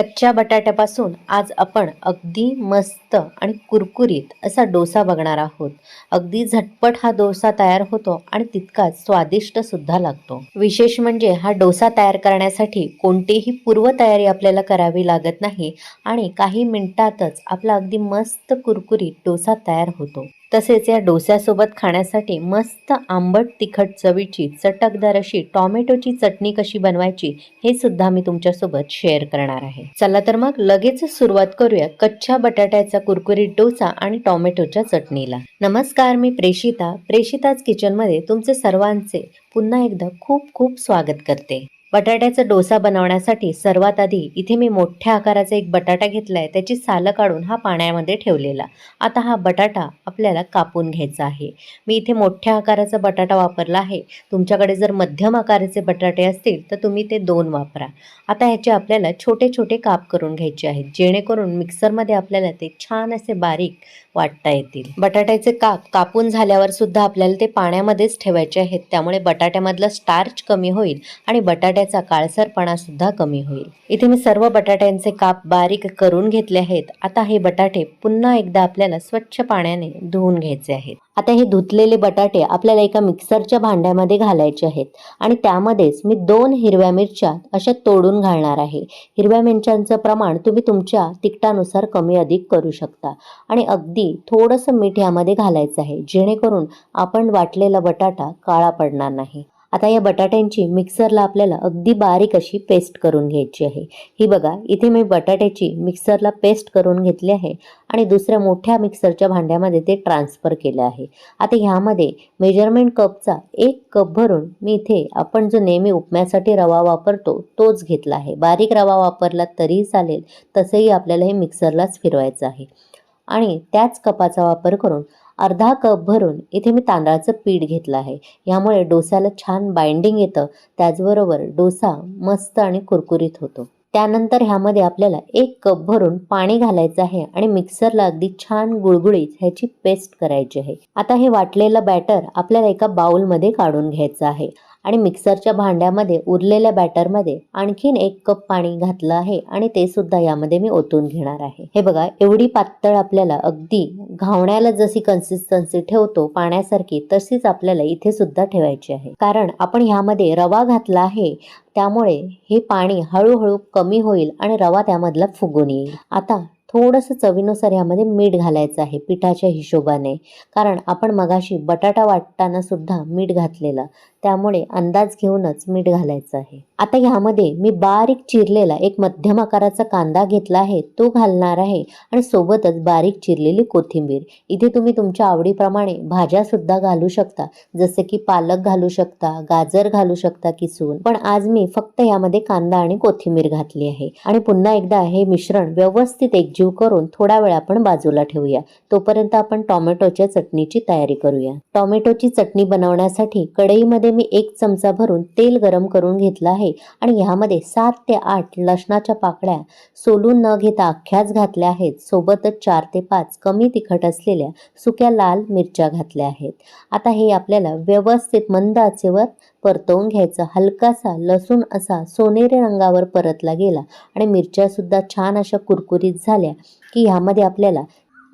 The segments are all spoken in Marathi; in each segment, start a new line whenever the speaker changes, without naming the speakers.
कच्च्या बटाट्यापासून आज आपण अगदी मस्त आणि कुरकुरीत असा डोसा बघणार आहोत. अगदी झटपट हा डोसा तयार होतो आणि तितकाच स्वादिष्ट सुद्धा लागतो. विशेष म्हणजे हा डोसा तयार करण्यासाठी कोणतीही पूर्वतयारी आपल्याला करावी लागत नाही आणि काही मिनिटातच आपला अगदी मस्त कुरकुरीत डोसा तयार होतो. तसेच या डोस्यासोबत खाण्यासाठी मस्त आंबट तिखट चवीची चटकदार अशी टॉमॅटोची चटणी कशी बनवायची हे सुद्धा मी तुमच्यासोबत शेअर करणार आहे. चला तर मग लगेच सुरुवात करूया कच्च्या बटाट्याचा कुरकुरीत डोसा आणि टॉमॅटोच्या चटणीला. नमस्कार मी प्रेषिता प्रेषिताच किचनमध्ये तुमचे सर्वांचे पुन्हा एकदा खूप खूप स्वागत करते. बटाट्याचा डोसा बनवण्यासाठी सर्वात आधी इथे मी मोठ्या आकाराचा एक बटाटा घेतला आहे त्याची सालं काढून हा पाण्यामध्ये ठेवलेला. आता हा बटाटा आपल्याला कापून घ्यायचा आहे. मी इथे मोठ्या आकाराचा बटाटा वापरला आहे. तुमच्याकडे जर मध्यम आकाराचे बटाटे असतील तर तुम्ही ते दोन वापरा. आता ह्याचे आपल्याला छोटे छोटे काप करून घ्यायचे आहेत जेणेकरून मिक्सरमध्ये आपल्याला ते छान असे बारीक वाटता येतील. बटाट्याचे काप कापून झाल्यावर सुद्धा आपल्याला ते पाण्यामध्येच ठेवायचे आहेत. त्यामुळे बटाट्यामधलं स्टार्च कमी होईल आणि बटाट्याचा काळसरपणा सुद्धा कमी होईल. इथे मी सर्व बटाट्यांचे काप बारीक करून घेतले आहेत. आता हे बटाटे पुन्हा एकदा आपल्याला स्वच्छ पाण्याने धुवून घ्यायचे आहेत. आता हे धुतलेले बटाटे आपल्याला एका मिक्सरच्या भांड्यामध्ये घालायचे आहेत. आणि त्यामध्येच मी दोन हिरव्या मिरच्या अशा तोडून घालणार आहे. हिरव्या मिरच्यांचं प्रमाण तुम्ही तुमच्या तिखटानुसार कमी अधिक करू शकता. आणि अगदी थोडंसं मीठ यामध्ये घालायचं आहे. जेणेकरून आपण वाटलेला बटाटा काळा पडणार नाही. आता या बटाट्यांची मिक्सरला आपल्याला अगदी बारीक अशी पेस्ट करून घ्यायची आहे. ही बघा इथे मी बटाट्याची मिक्सरला पेस्ट करून घेतली आहे आणि दुसऱ्या मोठ्या मिक्सरच्या भांड्यामध्ये ते ट्रान्सफर केलं आहे. आता ह्यामध्ये मेजरमेंट कपचा एक कप भरून मी इथे आपण जो नेहमी उपम्यासाठी रवा वापरतो तोच घेतला आहे. बारीक रवा वापरला तरीही चालेल तसंही आपल्याला हे मिक्सरलाच फिरवायचं आहे. आणि त्याच कपाचा वापर करून अर्धा कप भरून इथे मी तांदळाचं पीठ घेतलं आहे. यामुळे डोस्याला छान बाइंडिंग येतं. त्याचबरोबर डोसा मस्त आणि कुरकुरीत होतो. त्यानंतर ह्यामध्ये आपल्याला एक कप भरून पाणी घालायचं आहे आणि मिक्सरला अगदी छान गुळगुळीत ह्याची पेस्ट करायची आहे. आता हे वाटलेलं बॅटर आपल्याला एका बाउलमध्ये काढून घ्यायचं आहे. आणि मिक्सरच्या भांड्यामध्ये उरलेल्या बॅटरमध्ये आणखीन एक कप पाणी घातलं आहे आणि ते सुद्धा यामध्ये मी ओतून घेणार आहे. हे बघा एवढी पातळ आपल्याला अगदी घावण्याला जशी कन्सिस्टन्सी ठेवतो पाण्यासारखी तशीच आपल्याला इथे सुद्धा ठेवायची आहे. कारण आपण ह्यामध्ये रवा घातला आहे त्यामुळे हे पाणी हळूहळू कमी होईल आणि रवा त्यामधला फुगून येईल. आता थोडंसं चवीनुसार ह्यामध्ये मीठ घालायचं आहे पिठाच्या हिशोबाने. कारण आपण मगाशी बटाटा वाटताना सुद्धा मीठ घातलेलं. त्यामुळे अंदाज घेऊनच मीठ घालायचं आहे. आता ह्यामध्ये मी बारीक चिरलेला एक मध्यम आकाराचा कांदा घेतला आहे. तो घालणार आहे आणि सोबतच बारीक चिरलेली कोथिंबीर. इथे तुम्ही तुमच्या आवडीप्रमाणे भाज्या सुद्धा घालू शकता. जसे की पालक घालू शकता गाजर घालू शकता किसून. पण आज मी फक्त यामध्ये कांदा आणि कोथिंबीर घातली आहे. आणि पुन्हा एकदा हे मिश्रण व्यवस्थित एकजीव करून थोडा वेळ आपण बाजूला ठेवूया. तोपर्यंत आपण टोमॅटोच्या चटणीची तयारी करूया. टोमॅटोची चटणी बनवण्यासाठी कढईमध्ये मी एक चमचा भरून तेल गरम करून घेतलं आहे आणि ह्यामध्ये सात ते आठ लसणाच्या पाकळ्या सोलून न घेता अख्ख्याच घातल्या आहेत. सोबतच चार ते पाच कमी तिखट असलेल्या सुक्या लाल मिरच्या घातल्या आहेत. आता हे आपल्याला व्यवस्थित मंद आचेवर परतवून घ्यायचं. हलकासा लसूण असा सोनेरी रंगावर परतला गेला आणि मिरच्या सुद्धा छान अशा कुरकुरीत झाल्या. की ह्यामध्ये आपल्याला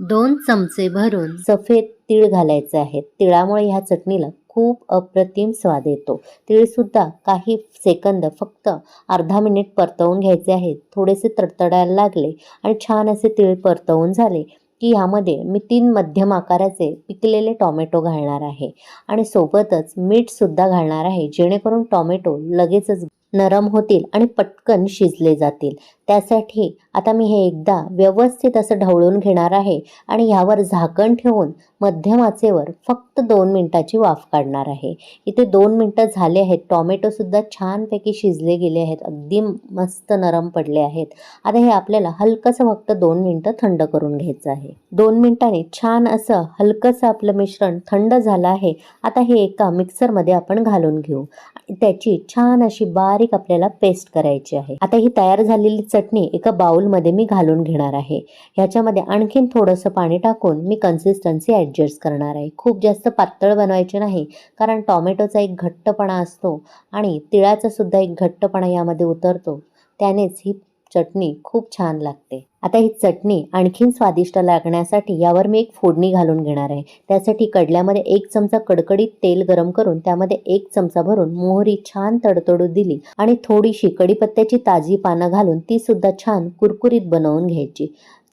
दोन चमचे भरून सफेद तीळ घालायचे आहेत तिळामुळे ह्या चटणीला खूप अप्रतिम स्वाद येतो. तीळसुद्धा काही सेकंद फक्त अर्धा मिनिट परतवून घ्यायचे आहेत थोडेसे तडतडायला लागले आणि छान असे तीळ परतवून झाले की ह्यामध्ये मी तीन मध्यम आकाराचे पिकलेले टॉमॅटो घालणार आहे. आणि सोबतच मीठसुद्धा घालणार आहे जेणेकरून टॉमॅटो लगेचच नरम होतील आणि पटकन शिजले जातील. त्यासाठी आता मी हे एकदा व्यवस्थित असं ढवळून घेणार आहे आणि ह्यावर झाकण ठेवून मध्यम आचेवर फक्त फक्त दोन मिनटाची वाफ काढणार आहे. इथे दोन मिनटं झाले आहेत. टॉमॅटोसुद्धा छानपैकी शिजले गेले आहेत. अगदी मस्त नरम पडले आहेत. आता हे आपल्याला हलकंसं फक्त दोन मिनटं थंड करून घ्यायचं आहे. दोन मिनटाने छान असं हलकंसं आपलं मिश्रण थंड झालं आहे. आता हे एका मिक्सरमध्ये आपण घालून घेऊ. त्याची छान अशी बारीक आपल्याला पेस्ट करायची आहे. आता ही तयार झालेली चटणी एका बाउलमध्ये मी घालून घेणार आहे. ह्याच्यामध्ये आणखीन थोडंसं पाणी टाकून मी कन्सिस्टन्सी ॲडजस्ट करणार आहे. खूप जास्त पातळ बनवायचे नाही कारण टॉमॅटोचा एक घट्टपणा असतो आणि तिळाचा सुद्धा एक घट्टपणा यामध्ये उतरतो. त्यानेच ही चटणी खूप छान लागते. आता ही चटणी आणखीन स्वादिष्ट लागण्यासाठी यावर मी एक फोडणी घालून घेणार आहे. त्यासाठी कडल्यामध्ये एक चमचा कडकडीत तेल गरम करून त्यामध्ये एक चमचा भरून मोहरी छान तडतडू दिली आणि थोडीशी कडीपत्त्याची ताजी पानं घालून ती सुद्धा छान कुरकुरीत बनवून घ्यायची.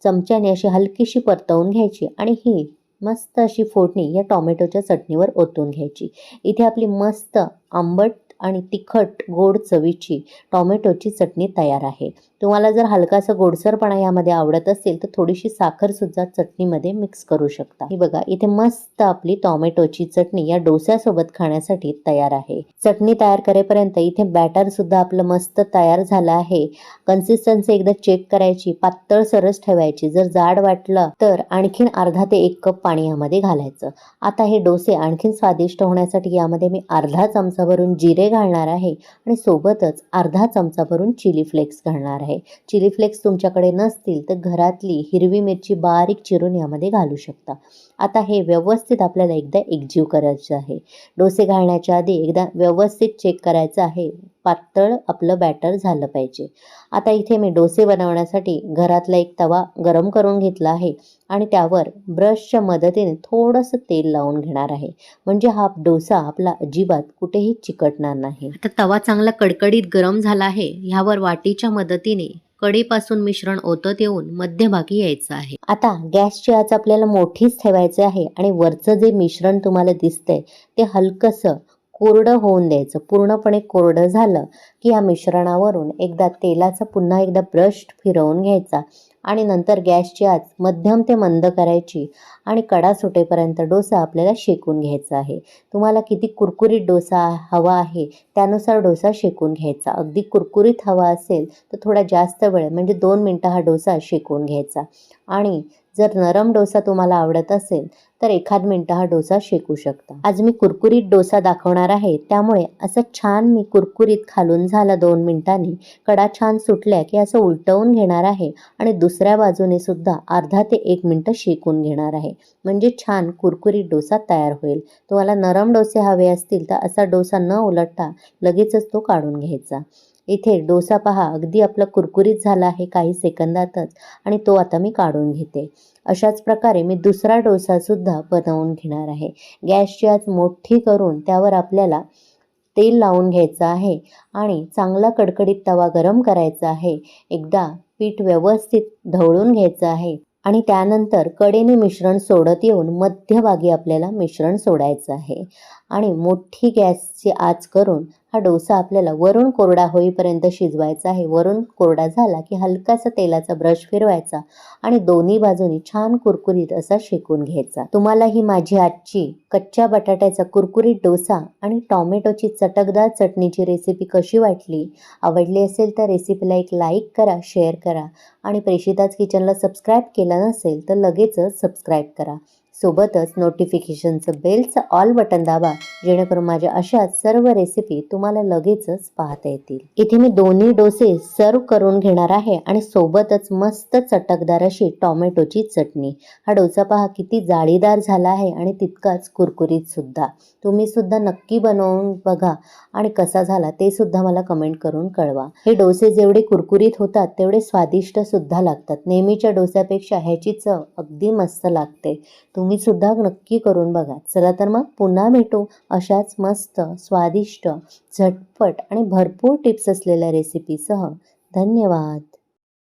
चमच्याने अशी हलकीशी परतवून घ्यायची आणि ही मस्त अशी फोडणी या टॉमॅटोच्या चटणीवर ओतून घ्यायची. इथे आपली मस्त आंबट आणि तिखट गोड चवीची टॉमॅटोची चटणी तयार आहे. तुम्हाला जर हलकासा गोडसरपणा यामध्ये आवडत असेल तर थोडीशी साखरसुद्धा चटणीमध्ये मिक्स करू शकता. ही बघा इथे मस्त आपली टॉमॅटोची चटणी या डोस्यासोबत खाण्यासाठी तयार आहे. चटणी तयार करेपर्यंत इथे बॅटर सुद्धा आपलं मस्त तयार झालं आहे. कन्सिस्टन्सी एकदा चेक करायची पातळ सरस ठेवायची. जर जाड वाटलं तर आणखीन अर्धा ते एक कप पाणी यामध्ये घालायचं. आता हे डोसे आणखीन स्वादिष्ट होण्यासाठी यामध्ये मी अर्धा चमचा भरून जिरे घालणार आहे आणि सोबतच अर्धा चमचा भरून चिली फ्लेक्स घालणार आहे. चिली फ्लेक्स तुमच्याकडे नसतील तर घरातली हिरवी मिरची बारीक चिरून यामध्ये घालू शकता. आता हे व्यवस्थित आपल्याला एकदा एकजीव करायचं आहे. डोसे घालण्याच्या आधी एकदा व्यवस्थित चेक करायचं आहे. पातळ आपलं बॅटर झालं पाहिजे. आता इथे मी डोसे बनवण्यासाठी घरातला एक तवा गरम करून घेतला आहे आणि त्यावर ब्रशच्या मदतीने थोडंसं तेल लावून घेणार आहे. म्हणजे हा डोसा आपला अजिबात कुठेही चिकटणार नाही. आता तवा चांगला कडकडीत गरम झाला आहे. ह्यावर वाटीच्या मदतीने कडेपासून मिश्रण ओतत येऊन मध्यभागी यायचं आहे. आता गॅसची आच आपल्याला मोठीच ठेवायची आहे आणि वरचं जे मिश्रण तुम्हाला दिसतंय ते हलकंसं कोरडं होऊन द्यायचं. पूर्णपणे कोरडं झालं की या मिश्रणावरून एकदा तेलाचा पुन्हा एकदा ब्रश फिरवून घ्यायचा आणि नंतर गॅसची आच मध्यम ते मंद करायची आणि कडा सुटेपर्यंत डोसा आपल्याला शेकून घ्यायचा आहे. तुम्हाला किती कुरकुरीत डोसा हवा आहे त्यानुसार डोसा शेकून घ्यायचा. अगदी कुरकुरीत हवा असेल तर थोडा जास्त वेळ म्हणजे दोन मिनटं हा डोसा शेकून घ्यायचा. आणि जर नरम डोसा तुम्हाला आवडत असेल तर एखाद मिनटं हा डोसा शेकू शकता. आज मी कुरकुरीत डोसा दाखवणार आहे त्यामुळे असं छान मी कुरकुरीत खालून झाला दोन मिनिटांनी कडा छान सुटल्या की असं उलटवून घेणार आहे आणि दुसऱ्या बाजूने सुद्धा अर्धा ते एक मिनटं शेकून घेणार आहे. म्हणजे छान कुरकुरीत डोसा तयार होईल. तुम्हाला नरम डोसे हवे असतील तर असा डोसा न उलटता लगेचच तो काढून घ्यायचा. इथे डोसा पहा. अगदी आपला कुरकुरीत झाला आहे काही सेकंदातच आणि तो आता मी काढून घेते. अशाच प्रकारे मी दुसरा डोसासुद्धा बनवून घेणार आहे. गॅसची आज मोठी करून त्यावर आपल्याला तेल लावून घ्यायचं आहे आणि चांगला कडकडीत तवा गरम करायचा आहे. एकदा पीठ व्यवस्थित ढवळून घ्यायचं आहे आणि त्यानंतर कडेने मिश्रण सोडत येऊन मध्यभागी आपल्याला मिश्रण सोडायचं आहे. आणि मोठी गॅसची आच करून हा डोसा आपल्याला वरून कोरडा होईपर्यंत शिजवायचा आहे. वरून कोरडा झाला की हलकासा तेलाचा ब्रश फिरवायचा आणि दोन्ही बाजूनी छान कुरकुरीत असा शेकून घ्यायचा. तुम्हाला ही माझी आजची कच्च्या बटाट्याचा कुरकुरीत डोसा आणि टॉमॅटोची चटकदार चटणीची रेसिपी कशी वाटली? आवडली असेल तर रेसिपीला एक लाईक करा शेअर करा आणि प्रेषिताज किचनला सबस्क्राईब केलं नसेल तर लगेचच सबस्क्राईब करा. सोबतच नोटिफिकेशनचं बेलचं ऑल बटन दाबा जेणेकरून माझ्या अशाच सर्व रेसिपी तुम्हाला लगेचच पाहता येतील. इथे मी दोन्ही डोसे सर्व करून घेणार आहे आणि सोबतच मस्त चटकदार अशी टॉमॅटोची चटणी. हा डोसा पहा किती जाळीदार झाला आहे आणि तितकाच कुरकुरीत सुद्धा. तुम्ही सुद्धा नक्की बनवून बघा आणि कसा झाला ते सुद्धा मला कमेंट करून कळवा. हे डोसे जेवढे कुरकुरीत होतात तेवढे स्वादिष्ट सुद्धा लागतात. नेहमीच्या डोस्यापेक्षा ह्याची चव अगदी मस्त लागते. तुम्ही सुद्धा नक्की करून बघा. चला तर मग पुन्हा भेटू अशाच मस्त स्वादिष्ट झटपट आणि भरपूर टिप्स असलेल्या रेसिपीसह धन्यवाद.